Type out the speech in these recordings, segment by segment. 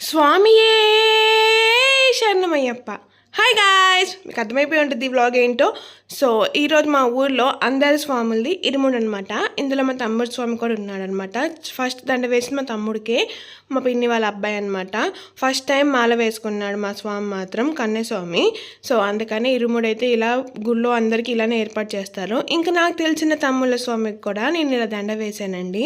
స్వామియే శరణమయ్యప్ప. Hi guys మీకు అర్థమైపోయి ఉంటుంది ఈ వ్లాగ్ ఏంటో? సో ఈరోజు మా ఊర్లో అందరి స్వాములది ఇరుముడు అనమాట ఇందులో మా తమ్ముడు స్వామి కూడా ఉన్నాడనమాట ఫస్ట్ దండ వేసి మా తమ్ముడికే మా పిన్ని వాళ్ళ అబ్బాయి అనమాట ఫస్ట్ టైం మాల వేసుకున్నాడు మా స్వామి మాత్రం కన్యస్వామి. సో అందుకని ఇరుముడు అయితే ఇలా గుళ్ళో అందరికీ ఇలానే ఏర్పాటు చేస్తారు. ఇంకా నాకు తెలిసిన తమ్ముళ్ళ స్వామికి కూడా నేను ఇలా దండ వేసానండి.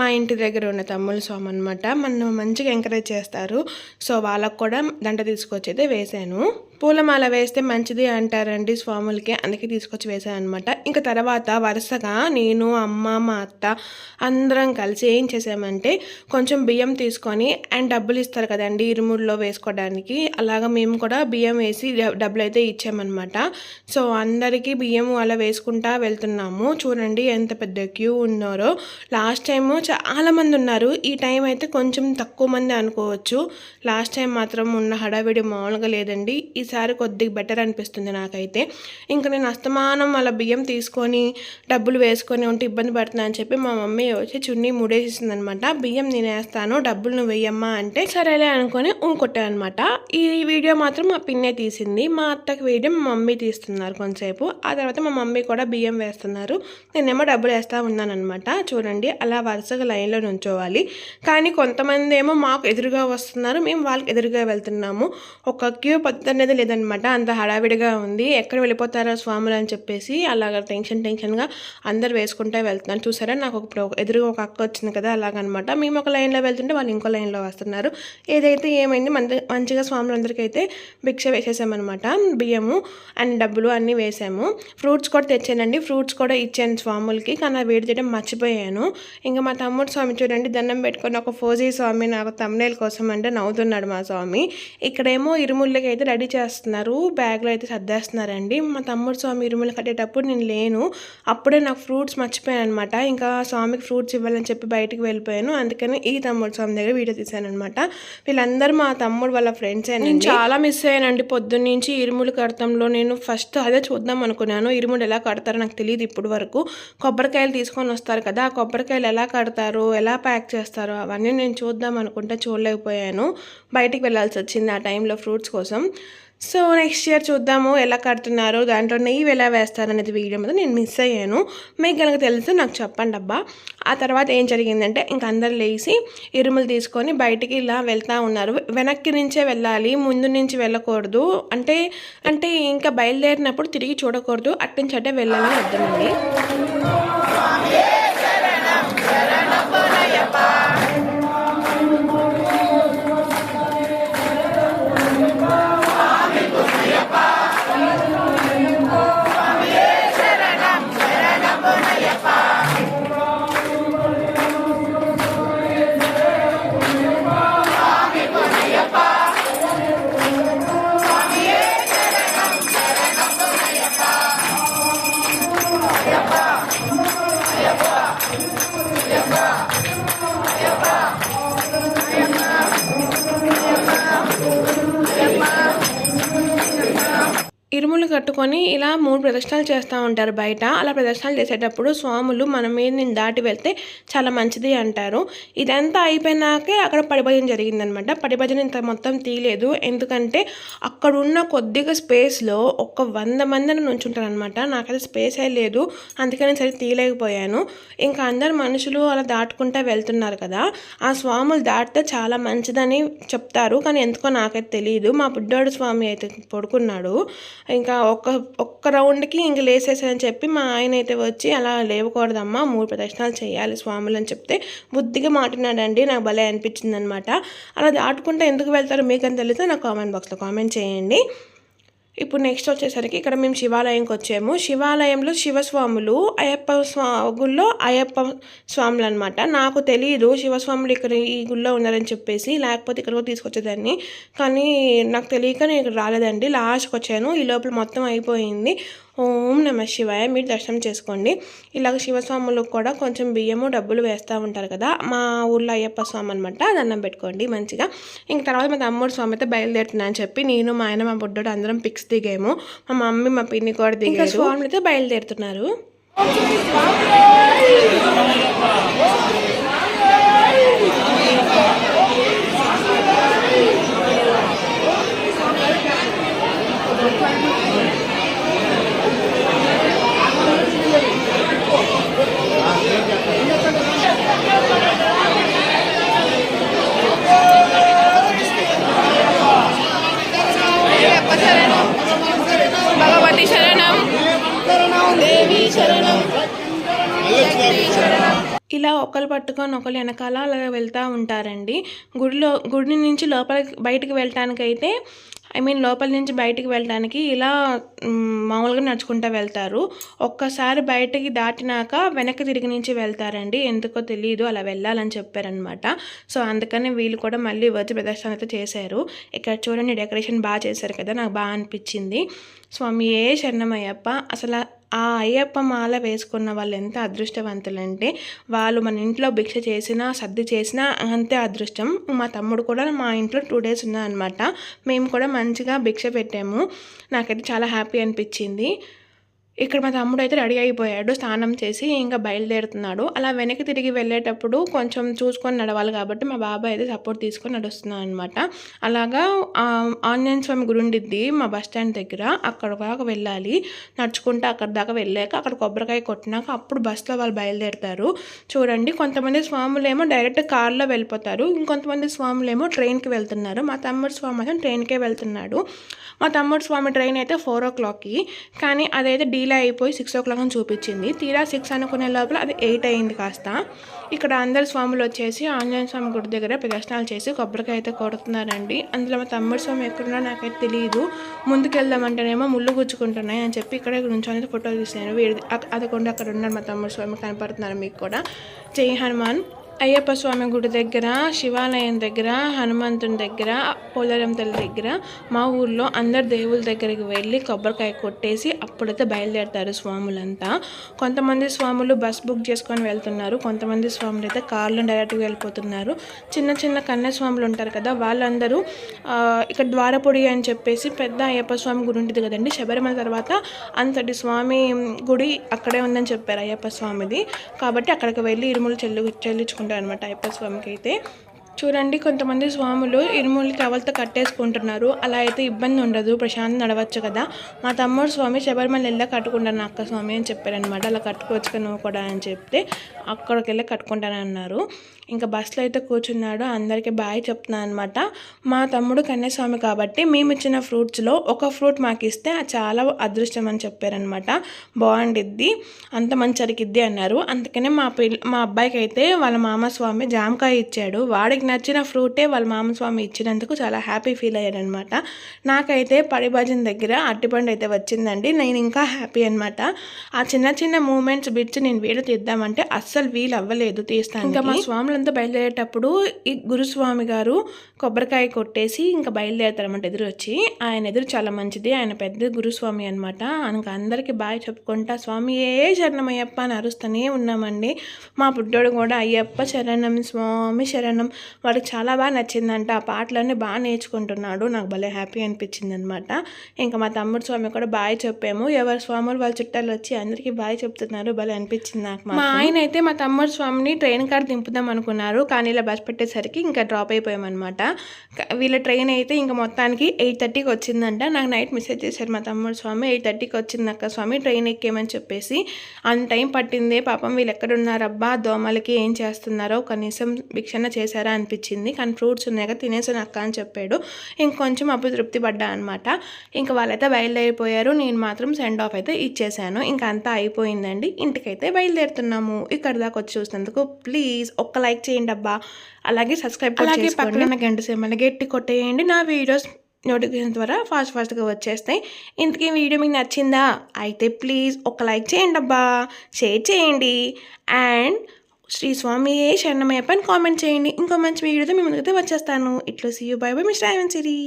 మా ఇంటి దగ్గర ఉన్న తమ్ముళ్ళ స్వామి అనమాట మన మంచిగా ఎంకరేజ్ చేస్తారు. సో వాళ్ళకు కూడా దండ తీసుకొచ్చి అయితే వేశాను పూలమాల వేస్తే మంచిది అంటారండి స్వాములకి. అందుకే తీసుకొచ్చి వేసాను అనమాట ఇంకా తర్వాత వరుసగా నేను అమ్మ మా అత్త అందరం కలిసి ఏం చేసామంటే కొంచెం బియ్యం తీసుకొని అండ్ డబ్బులు ఇస్తారు కదండి ఇరుముడిలో వేసుకోవడానికి. అలాగా మేము కూడా బియ్యం వేసి డ- డబ్బులు అయితే ఇచ్చామన్నమాట. సో అందరికీ బియ్యం అలా వేసుకుంటా వెళ్తున్నాము. చూడండి ఎంత పెద్ద క్యూ ఉన్నారో. లాస్ట్ టైము చాలామంది ఉన్నారు. ఈ టైం అయితే కొంచెం తక్కువ మంది అనుకోవచ్చు. లాస్ట్ టైం మాత్రం ఉన్న హడావిడి మామూలుగా లేదండి. ఈసారి కొద్దిగా బెటర్ అనిపిస్తుంది నాకైతే. ఇంకా నేను అస్తమానం అలా బియ్యం తీసుకొని డబ్బులు వేసుకొని ఉంటే ఇబ్బంది పడుతున్నా అని చెప్పి మా మమ్మీ వచ్చి చున్నీ ముడేసేసింది అనమాట బియ్యం నేను వేస్తాను డబ్బులు నువ్వు వేయమ్మా అంటే సరేలే అనుకొని అనమాట ఈ వీడియో మాత్రం మా పిన్నే తీసింది. మా అత్తకి వీడియో మా మమ్మీ తీస్తున్నారు కొంతసేపు. ఆ తర్వాత మా మమ్మీ కూడా బియ్యం వేస్తున్నారు. నేనేమో డబ్బులు వేస్తా ఉన్నానమాట చూడండి అలా వరుసగా లైన్లో నుంచోవాలి. కానీ కొంతమంది ఏమో మాకు ఎదురుగా వస్తున్నారు. మేము వాళ్ళకి ఎదురుగా వెళ్తున్నాము. ఒక క్యూ పద్ధతి అనేది లేదనమాట. అంత హడావిడిగా ఉంది. ఎక్కడ వెళ్ళిపోతారో స్వాములు అని చెప్పేసి అలాగ టెన్షన్ టెన్షన్గా అందరు వేసుకుంటే వెళ్తున్నారు. చూసారా? నాకు ఇప్పుడు ఒక- ఎదురుగా ఒక అక్క వచ్చింది కదా అలాగనమాట. మేము ఒక లైన్లో వెళ్తుంటే వాళ్ళు ఇంకో లైన్లో వస్తున్నారు. ఏదైతే ఏమైంది మంచి మంచిగా స్వాములందరికీ అయితే భిక్ష వేసేసామన్నమాట బియ్యము అండ్ డబ్బులు అన్నీ వేసాము. ఫ్రూట్స్ కూడా తెచ్చానండి. ఫ్రూట్స్ కూడా ఇచ్చాను స్వాములకి. కానీ అవి వేడి చేయడం మర్చిపోయాను. ఇంకా మా తమ్ముడు స్వామి చూడండి దండం పెట్టుకుని ఒక ఫోజీ స్వామి నాకు తమ్నేల్ కోసం అంటే నవ్వుతున్నాడు మా స్వామి. ఇక్కడేమో ఇరుముళ్ళకి అయితే రెడీ చేస్తాను చేస్తున్నారు బ్యాగ్లో అయితే సర్దేస్తున్నారండి. మా తమ్ముడు స్వామి ఇరుములు కట్టేటప్పుడు నేను లేను. అప్పుడే నాకు ఫ్రూట్స్ మర్చిపోయాను అనమాట ఇంకా స్వామికి ఫ్రూట్స్ ఇవ్వాలని చెప్పి బయటికి వెళ్ళిపోయాను. అందుకని ఈ తమ్ముడు స్వామి దగ్గర వీడియో తీశాను అనమాట వీళ్ళందరూ మా తమ్ముడు వాళ్ళ ఫ్రెండ్స్ నేను చాలా మిస్ అయ్యానండి. పొద్దున్న నుంచి ఇరుములు కడతంలో నేను ఫస్ట్ అదే చూద్దాం అనుకున్నాను. ఇరుములు ఎలా కడతారో నాకు తెలియదు ఇప్పుడు వరకు. కొబ్బరికాయలు తీసుకొని వస్తారు కదా ఆ కొబ్బరికాయలు ఎలా కడతారు ఎలా ప్యాక్ చేస్తారో అవన్నీ నేను చూద్దాం అనుకుంటే చూడలేకపోయాను. బయటికి వెళ్ళాల్సి వచ్చింది ఆ టైంలో ఫ్రూట్స్ కోసం. సో నెక్స్ట్ ఇయర్ చూద్దాము ఎలా కడుతున్నారు దాంట్లో నెయ్యి ఎలా వేస్తారు అనేది వీడియో మీద నేను మిస్ అయ్యాను. మీకు కనుక తెలిస్తే నాకు చెప్పండి అబ్బా. ఆ తర్వాత ఏం జరిగిందంటే ఇంక అందరు లేచి ఇరుములు తీసుకొని బయటికి ఇలా వెళ్తూ ఉన్నారు. వెనక్కి నుంచే వెళ్ళాలి ముందు నుంచి వెళ్ళకూడదు. అంటే అంటే ఇంకా బయలుదేరినప్పుడు తిరిగి చూడకూడదు. అట్నుంచి అట్టే వెళ్ళాలని అర్థమండి ఇరుములు కట్టుకొని ఇలా మూడు ప్రదక్షిణాలు చేస్తూ ఉంటారు బయట. అలా ప్రదక్షిణాలు చేసేటప్పుడు స్వాములు మన మీద నేను దాటి వెళ్తే చాలా మంచిది అంటారు. ఇదంతా అయిపోయినాకే అక్కడ పడిభజన జరిగిందనమాట. పడిభజన ఇంత మొత్తం తీయలేదు. ఎందుకంటే అక్కడ ఉన్న కొద్దిగా స్పేస్లో ఒక వంద మందిని నుంచుంటారనమాట. నాకైతే స్పేసే లేదు. అందుకని సరే తీయలేకపోయాను. ఇంకా అందరు మనుషులు అలా దాటుకుంటూ వెళ్తున్నారు కదా. ఆ స్వాములు దాటితే చాలా మంచిదని చెప్తారు. కానీ ఎందుకో నాకైతే తెలియదు మా బుడ్డోడు స్వామి అయితే పడుకున్నాడు. ఇంకా ఒక్క ఒక్క రౌండ్కి ఇంక లేసేసాయని చెప్పి మా ఆయన అయితే వచ్చి అలా లేవకూడదమ్మా మూడు ప్రదక్షిణాలు చేయాలి స్వాములు అని చెప్తే బుద్ధిగా మాట్లాడాడండి నాకు భలే అనిపించింది అనమాట అలా దాటుకుంటే ఎందుకు వెళ్తారో మీకని తెలిస్తే నాకు కామెంట్ బాక్స్లో కామెంట్ చేయండి. ఇప్పుడు నెక్స్ట్ వచ్చేసరికి ఇక్కడ మేము శివాలయంకి వచ్చాము. శివాలయంలో శివస్వాములు అయ్యప్ప స్వా గుళ్ళో అయ్యప్ప స్వాములు అనమాట నాకు తెలియదు శివస్వాములు ఇక్కడ ఈ గుళ్ళో ఉన్నారని చెప్పేసి లేకపోతే ఇక్కడికి తీసుకొచ్చేదాన్ని. కానీ నాకు తెలియక నేను ఇక్కడ రాలేదండి. లాస్ట్కి వచ్చాను. ఈ లోపల మొత్తం అయిపోయింది. ఓం నమ శివాయ మీరు దర్శనం చేసుకోండి. ఇలాగ శివస్వాములకు కూడా కొంచెం బియ్యము డబ్బులు వేస్తూ ఉంటారు కదా మా ఊర్లో అయ్యప్ప స్వామి అనమాట దండం పెట్టుకోండి మంచిగా. ఇంక తర్వాత మా తమ్ముడు స్వామి అయితే బయలుదేరుతున్నా అని చెప్పి నేను మా ఆయన మా బుడ్డోడు అందరం పిక్స్ దిగాము. మా మమ్మీ మా పిన్ని కూడా దిగారు. స్వామి అయితే బయలుదేరుతున్నారు. Thank you. ఇలా ఒకరు పట్టుకొని ఒకరు వెనకాల అలా వెళ్తూ ఉంటారండి. గుడిలో గుడి నుంచి లోపల వెళ్ళటానికి వెళ్ళటానికైతే ఐ మీన్ లోపల నుంచి బయటికి వెళ్ళడానికి ఇలా మామూలుగా నడుచుకుంటూ వెళ్తారు. ఒక్కసారి బయటకి దాటినాక వెనక్కి తిరిగి నుంచి వెళ్తారండి. ఎందుకో తెలియదు అలా వెళ్ళాలని చెప్పారనమాట సో అందుకని వీళ్ళు కూడా మళ్ళీ వచ్చి ప్రదర్శన అయితే చేశారు. ఇక్కడ చూడండి డెకరేషన్ బాగా చేశారు కదా నాకు బాగా అనిపించింది. స్వామి ఏ శరణమయ్యప్ప అసలు ఆ అయ్యప్ప మాల వేసుకున్న వాళ్ళు ఎంత అదృష్టవంతులంటే వాళ్ళు మన ఇంట్లో భిక్ష చేసినా సర్ది చేసినా అంతే అదృష్టం. మా తమ్ముడు కూడా మా ఇంట్లో టూ డేస్ ఉన్నారనమాట మేము కూడా మంచిగా భిక్ష పెట్టాము. నాకైతే చాలా హ్యాపీ అనిపించింది. ఇక్కడ మా తమ్ముడు అయితే రెడీ అయిపోయాడు స్నానం చేసి ఇంకా బయలుదేరుతున్నాడు. అలా వెనక్కి తిరిగి వెళ్ళేటప్పుడు కొంచెం చూసుకొని నడవాలి కాబట్టి మా బాబాయ్ అయితే సపోర్ట్ తీసుకొని నడుస్తున్నాను అనమాట అలాగా ఆంజనేయ స్వామి గుడి ఉండిద్ది మా బస్ స్టాండ్ దగ్గర. అక్కడ దాకా వెళ్ళాలి. నడుచుకుంటూ అక్కడ దాకా వెళ్ళాక అక్కడ కొబ్బరికాయ కొట్టినాక అప్పుడు బస్సులో వాళ్ళు బయలుదేరుతారు. చూడండి కొంతమంది స్వాములు ఏమో డైరెక్ట్ కార్లో వెళ్ళిపోతారు. ఇంకొంతమంది స్వాములు ఏమో ట్రైన్కి వెళ్తున్నారు. మా తమ్ముడు స్వామి మాత్రం ట్రైన్కే వెళ్తున్నాడు. మా తమ్ముడు స్వామి ట్రైన్ అయితే ఫోర్ ఓ క్లాక్కి కానీ అదైతే డీలే అయిపోయి సిక్స్ ఓ క్లాక్ అని చూపించింది. తీరా సిక్స్ అనుకునే లోపల అది ఎయిట్ అయింది కాస్త. ఇక్కడ అందరు స్వాములు వచ్చేసి ఆంజనేయ స్వామి గుడి దగ్గర ప్రదర్శనాలు చేసి కొబ్బరికాయ అయితే కొడుతున్నారండి. అందులో మా తమ్ముడు స్వామి ఎక్కడున్నా నాకైతే తెలియదు ముందుకెళ్దామంటేనేమో ముళ్ళు గుచ్చుకుంటున్నాయి అని చెప్పి ఇక్కడ నుంచొని ఫోటోలు తీసినారు వీడి అక్- అదకుండా అక్కడ ఉన్నారు మా తమ్ముడు స్వామి కనపడుతున్నారు మీకు కూడా. జై హనుమాన్. అయ్యప్ప స్వామి గుడి దగ్గర శివాలయం దగ్గర హనుమంతుని దగ్గర పోలరం తల్లి దగ్గర మా ఊర్లో అందరు దేవుళ్ళ దగ్గరికి వెళ్ళి కొబ్బరికాయ కొట్టేసి అప్పుడైతే బయలుదేరుతారు స్వాములంతా. కొంతమంది స్వాములు బస్ బుక్ చేసుకొని వెళ్తున్నారు. కొంతమంది స్వాములు అయితే కార్లో డైరెక్ట్గా వెళ్ళిపోతున్నారు. చిన్న చిన్న కన్య స్వాములు ఉంటారు కదా వాళ్ళందరూ ఇక్కడ ద్వారపొడి అని చెప్పేసి పెద్ద అయ్యప్ప స్వామి గుడి ఉంటుంది కదండి. శబరిమల తర్వాత అంతటి స్వామి గుడి అక్కడే ఉందని చెప్పారు అయ్యప్ప స్వామిది. కాబట్టి అక్కడికి వెళ్ళి ఇరుములు చెల్లి చెల్లించుకుంటారు. అనమాట అయ్యప్ప స్వామికి అయితే చూడండి కొంతమంది స్వాములు ఇరుములు అవలతో కట్టేసుకుంటున్నారు. అలా అయితే ఇబ్బంది ఉండదు ప్రశాంతం నడవచ్చు కదా. మా తమ్ముడు స్వామి శబరిమల వెళ్ళా కట్టుకుంటాను అక్క స్వామి అని చెప్పారనమాట అలా కట్టుకోవచ్చు కదా నువ్వు కూడా అని చెప్తే అక్కడికి వెళ్ళి కట్టుకుంటానన్నారు. ఇంకా బస్సులో అయితే కూర్చున్నాడు. అందరికీ బాయ్ చెప్తున్నాను అనమాట మా తమ్ముడు కన్యాస్వామి కాబట్టి మేము ఇచ్చిన ఫ్రూట్స్లో ఒక ఫ్రూట్ మాకు ఇస్తే అది చాలా అదృష్టం అని చెప్పారనమాట బాగుండిద్ది. అంత మంచి అరికిద్ది అన్నారు. అందుకనే మా పిల్ల మా అబ్బాయికి అయితే వాళ్ళ మామస్వామి జామకాయ ఇచ్చాడు. వాడికి నచ్చిన ఫ్రూటే వాళ్ళ మామ స్వామి ఇచ్చినందుకు చాలా హ్యాపీ ఫీల్ అయ్యాడనమాట నాకైతే పడిభజన్ దగ్గర అట్టిపండు అయితే వచ్చిందండి. నేను ఇంకా హ్యాపీ అనమాట ఆ చిన్న చిన్న మూమెంట్స్ బిట్స్ నేను వీడియో తీద్దామంటే అస్సలు వీలు అవ్వలేదు తీస్తాను ఇంకా మా వాళ్ళంతా బయలుదేరేటప్పుడు ఈ గురుస్వామి గారు కొబ్బరికాయ కొట్టేసి ఇంకా బయలుదేరుతారన్నమాట ఎదురు వచ్చి ఆయన ఎదురు చాలా మంచిది. ఆయన పెద్ద గురుస్వామి అనమాట ఆయనకు అందరికీ బాగా చెప్పుకుంటా స్వామి ఏ శరణమయ్యప్ప అని అరుస్తూనే ఉన్నామండి. మా పుట్టోడు కూడా అయ్యప్ప శరణం స్వామి శరణం. వాడికి చాలా బాగా నచ్చిందంట. ఆ పాటలన్నీ బాగా నేర్చుకుంటున్నాడు. నాకు భలే హ్యాపీ అనిపించింది అనమాట ఇంకా మా తమ్ముడు స్వామి కూడా బాగా చెప్పాము. ఎవరి స్వాములు వాళ్ళ చుట్టాలు వచ్చి అందరికీ బాగా చెప్తున్నారు. భలే అనిపించింది నాకు మా ఆయన అయితే మా తమ్ముడు స్వామిని ట్రైన్ కార్ దింపుదాం అనుకున్నారు. కానీ ఇలా బస్ పెట్టేసరికి ఇంకా డ్రాప్ అయిపోయామన్నమాట. వీళ్ళ ట్రైన్ అయితే ఇంకా మొత్తానికి ఎయిట్ థర్టీకి వచ్చిందంట. నాకు నైట్ మెసేజ్ చేశారు మా తమ్ముడు స్వామి ఎయిట్ థర్టీకి వచ్చింది అక్క స్వామి ట్రైన్ ఎక్కేమని చెప్పేసి. అంత టైం పట్టిందే. పాపం వీళ్ళు ఎక్కడున్నారబ్బా? దోమలకి ఏం చేస్తున్నారో? కనీసం భిక్షణ చేశారా అనిపించింది. కానీ ఫ్రూట్స్ ఉన్నాయి కదా తినేసాను అక్క అని చెప్పాడు. ఇంకొంచెం అప్పుడు తృప్తి పడ్డా అనమాట ఇంకా వాళ్ళైతే బయలుదేరిపోయారు. నేను మాత్రం సెండ్ ఆఫ్ అయితే ఇచ్చేసాను. ఇంకా అంతా అయిపోయిందండి. ఇంటికైతే బయలుదేరుతున్నాము. ఇక్కడ దాకా వచ్చి చూసినందుకు ప్లీజ్ ఒక్క లైక్ చేయండి అబ్బా. అలాగే సబ్స్క్రైబ్ అలాగే పక్కన గంట సేమని గట్టి కొట్టేయండి. నా వీడియోస్ నోటిఫికేషన్ ద్వారా ఫాస్ట్ ఫాస్ట్గా వచ్చేస్తాయి. ఇంతకీ వీడియో మీకు నచ్చిందా? అయితే ప్లీజ్ ఒక లైక్ చేయండి అబ్బా. షేర్ చేయండి. అండ్ శ్రీ స్వామి ఏ శరణమయ్యప్ప అని కామెంట్ చేయండి. ఇంకో మంచి వీడియోతో మీ ముందుకైతే వచ్చేస్తాను. ఇట్లా see you bye bye mister Ivan Siri